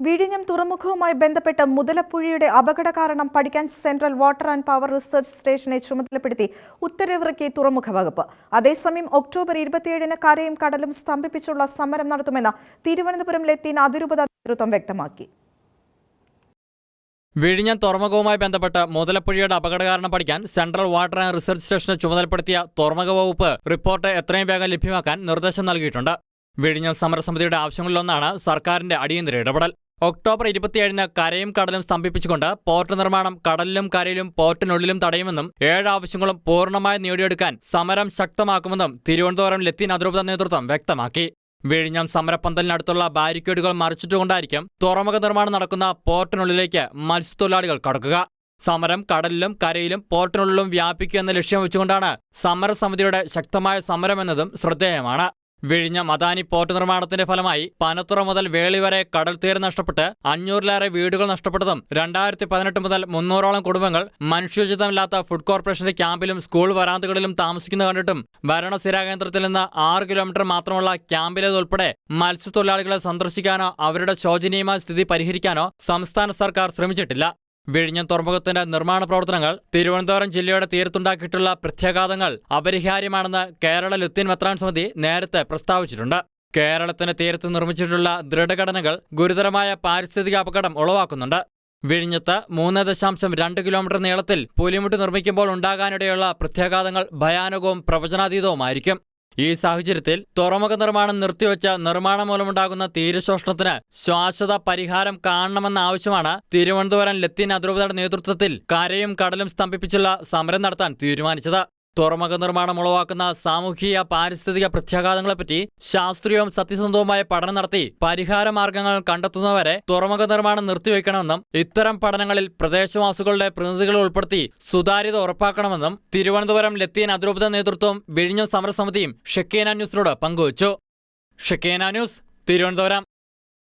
വിഴിഞ്ഞം തുറമുഖവുമായി ബന്ധപ്പെട്ട മുതലപ്പുഴയുടെ അപകട കാരണം പഠിക്കാൻ central water and power research സ്റ്റേഷനെ ചുമതലപ്പെടുത്തി ഉത്തരവിറക്കി തുറമുഖ വകുപ്പ്. അതേസമയം ഒക്ടോബർ ഇരുപത്തിയേഴിന് കരയും കടലും സ്തംഭിപ്പിച്ചുള്ള സമരം നടത്തുമെന്ന് തിരുവനന്തപുരം ലത്തീൻ അതിരൂപത നേതൃത്വം വ്യക്തമാക്കി. വിഴിഞ്ഞം തുറമുഖവുമായി ബന്ധപ്പെട്ട് മുതലപ്പുഴയുടെ അപകട കാരണം പഠിക്കാൻ സെൻട്രൽ വാട്ടർ ആൻഡ് റിസർച്ച് സ്റ്റേഷനെ ചുമതലപ്പെടുത്തിയ തുറമുഖ വകുപ്പ് റിപ്പോർട്ട് എത്രയും വേഗം ലഭ്യമാക്കാൻ നിർദ്ദേശം നൽകിയിട്ടുണ്ട്. വിഴിഞ്ഞം സമരസമിതിയുടെ ആവശ്യങ്ങളിലൊന്നാണ് സർക്കാരിന്റെ അടിയന്തര ഇടപെടൽ. ഒക്ടോബർ ഇരുപത്തിയേഴിന് കരയും കടലും സ്തംഭിപ്പിച്ചുകൊണ്ട് പോർട്ട് നിർമ്മാണം കടലിലും കരയിലും പോർട്ടിനുള്ളിലും തടയുമെന്നും ഏഴ് ആവശ്യങ്ങളും പൂർണമായി നേടിയെടുക്കാൻ സമരം ശക്തമാക്കുമെന്നും തിരുവനന്തപുരം ലത്തീൻ അതിരൂപത നേതൃത്വം വ്യക്തമാക്കി. വിഴിഞ്ഞം സമരപ്പന്തലിനടുത്തുള്ള ബാരിക്കേഡുകൾ മറിച്ചിട്ടുകൊണ്ടായിരിക്കും തുറമുഖ നിർമ്മാണം നടക്കുന്ന പോർട്ടിനുള്ളിലേക്ക് മത്സ്യത്തൊഴിലാളികൾ കടക്കുക. സമരം കടലിലും കരയിലും പോർട്ടിനുള്ളിലും വ്യാപിക്കുക എന്ന ലക്ഷ്യം വെച്ചുകൊണ്ടാണ് സമരസമിതിയുടെ ശക്തമായ സമരമെന്നതും ശ്രദ്ധേയമാണ്. വിഴിഞ്ഞം മദാനി പോർട്ട് നിർമ്മാണത്തിന്റെ ഫലമായി പനത്തുറ മുതൽ വേളി വരെ കടൽ തീരം നഷ്ടപ്പെട്ട് അഞ്ഞൂറിലേറെ വീടുകൾ നഷ്ടപ്പെട്ടതും രണ്ടായിരത്തി പതിനെട്ട് മുതൽ മുന്നൂറോളം കുടുംബങ്ങൾ മനുഷ്യോചിതമില്ലാത്ത ഫുഡ് കോർപ്പറേഷന്റെ ക്യാമ്പിലും സ്കൂൾ വരാന്തകളിലും താമസിക്കുന്നത് കണ്ടിട്ടും ഭരണസിരാ കേന്ദ്രത്തിൽ നിന്ന് ആറ് കിലോമീറ്റർ മാത്രമുള്ള ക്യാമ്പിലേതുൾപ്പെടെ മത്സ്യത്തൊഴിലാളികളെ സന്ദർശിക്കാനോ അവരുടെ ശോചനീയമായ സ്ഥിതി പരിഹരിക്കാനോ സംസ്ഥാന സർക്കാർ ശ്രമിച്ചിട്ടില്ല. വിഴിഞ്ഞം തുറമുഖത്തിന്റെ നിർമ്മാണ പ്രവർത്തനങ്ങൾ തിരുവനന്തപുരം ജില്ലയുടെ തീരത്തുണ്ടാക്കിയിട്ടുള്ള പ്രത്യാഘാതങ്ങൾ അപരിഹാര്യമാണെന്ന് കേരള ലുത്തിൻ മെത്രാൻ സമിതി നേരത്തെ പ്രസ്താവിച്ചിട്ടുണ്ട്. കേരളത്തിന്റെ തീരത്ത് നിർമ്മിച്ചിട്ടുള്ള ദൃഢഘടനകൾ ഗുരുതരമായ പാരിസ്ഥിതിക അപകടം ഉളവാക്കുന്നുണ്ട്. വിഴിഞ്ഞത്ത് മൂന്ന് ദശാംശം രണ്ട് കിലോമീറ്റർ നീളത്തിൽ പുലിമുട്ട് നിർമ്മിക്കുമ്പോൾ ഉണ്ടാകാനിടയുള്ള പ്രത്യാഘാതങ്ങൾ ഭയാനകവും പ്രവചനാതീതവുമായിരിക്കും. ഈ സാഹചര്യത്തിൽ തുറമുഖ നിർമ്മാണം നിർത്തിവെച്ച നിർമ്മാണം മൂലമുണ്ടാകുന്ന തീരശോഷണത്തിന് ശാശ്വത പരിഹാരം കാണണമെന്ന ആവശ്യമാണ് തിരുവനന്തപുരം ലത്തീൻ അതിരൂപതയുടെ നേതൃത്വത്തിൽ കരയും കടലും സ്തംഭിപ്പിച്ചുള്ള സമരം നടത്താൻ തീരുമാനിച്ചത്. തുറമുഖ നിർമ്മാണം ഉളവാക്കുന്ന സാമൂഹിക പാരിസ്ഥിതിക പ്രത്യാഘാതങ്ങളെപ്പറ്റി ശാസ്ത്രീയവും സത്യസന്ധവുമായ പഠനം നടത്തി പരിഹാര മാർഗങ്ങൾ കണ്ടെത്തുന്നവരെ തുറമുഖ നിർമ്മാണം നിർത്തിവെക്കണമെന്നും ഇത്തരം പഠനങ്ങളിൽ പ്രദേശവാസികളുടെ പ്രതിനിധികളെ ഉൾപ്പെടുത്തി സുതാര്യത ഉറപ്പാക്കണമെന്നും തിരുവനന്തപുരം ലത്തീൻ അതിരൂപത നേതൃത്വം വിഴിഞ്ഞം സമരസമിതിയും ഷെക്കേന ന്യൂസിനോട് പങ്കുവച്ചു. Shekinah news Thiruvananthapuram.